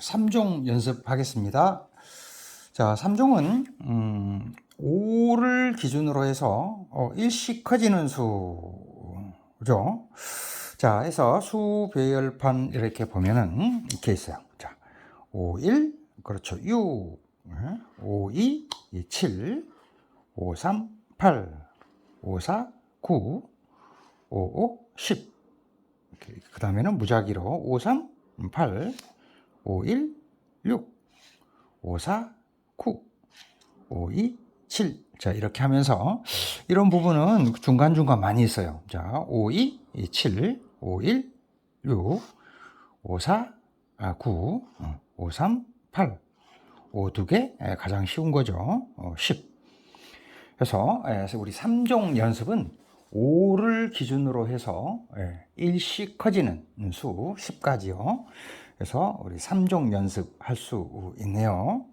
3종 연습하겠습니다. 자, 3종은 음, 5를 기준으로 해서 어, 일씩 커지는 수죠. 자, 해서 수 배열판 이렇게 보면은 이렇게 있어요. 자, 5, 1, 그렇죠. 6, 5, 2, 7, 5, 3, 8, 5, 4, 9, 5, 5, 10. 그 다음에는 무작위로 5, 3, 8, 5, 1, 6, 5, 4, 9, 5, 2, 7. 자, 이렇게 하면서 이런 부분은 중간중간 많이 있어요. 자, 5, 2, 7, 5, 1, 6, 5, 4, 9, 5, 3, 8. 5두 개, 예, 가장 쉬운 거죠. 10. 그래서 예, 우리 3종 연습은 5를 기준으로 해서 예, 일씩 커지는 수 10가지요. 그래서 우리 3종 연습할 수 있네요.